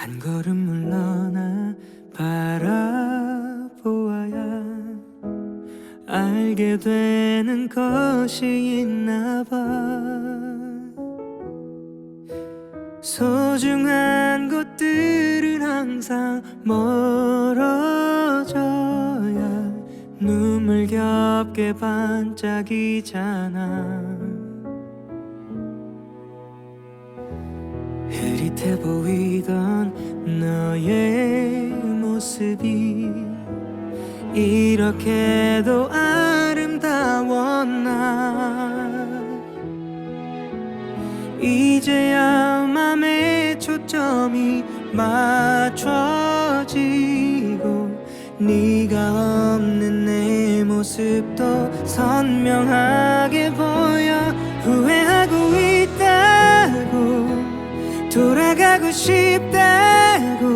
한 걸음 물러나 바라보아야 알게 되는 것이 있나 봐. 소중한 것들은 항상 멀어져야 눈물 겹게 반짝이잖아 흐릿해 보이던 너의 모습이 이렇게도 아름다웠나? 이제야 맘의 초점이 맞춰지고 네가 없는 내 모습도 선명하게 보여 후회 돌아가고 싶다고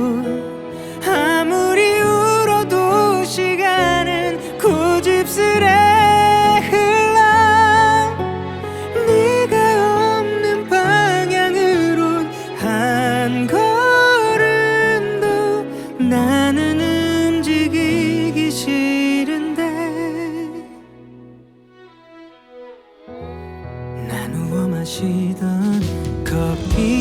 아무리 울어도 시간은 고집스레 흘러. 네가 없는 방향으론 한 걸음도 나는 움직이기 싫은데. 나누어 마시던 커피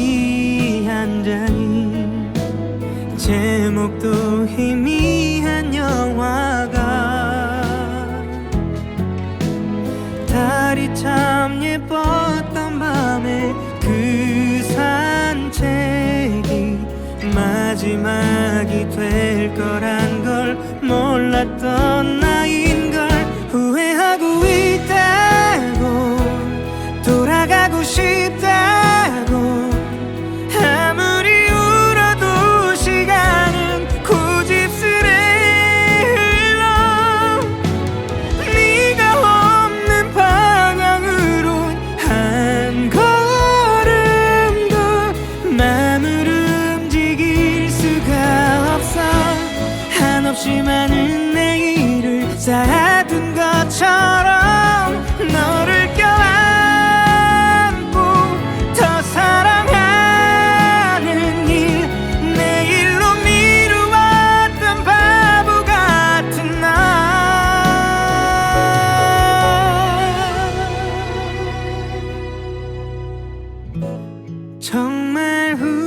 제목도 희미한 영화가 달이 참 예뻤던 밤에 그 산책이 마지막이 될 거란 걸 몰랐던 나인 하지만은 내일을 쌓아둔 것처럼 너를 껴안고 더 사랑하는 일. 내일로 미루었던 바보 같은 나 정말 후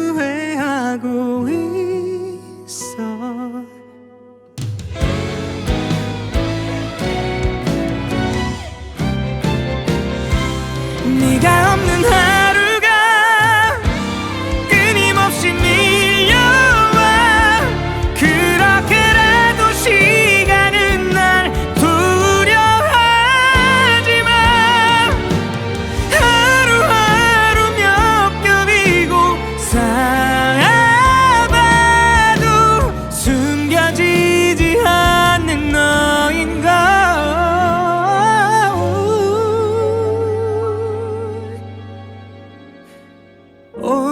Oh.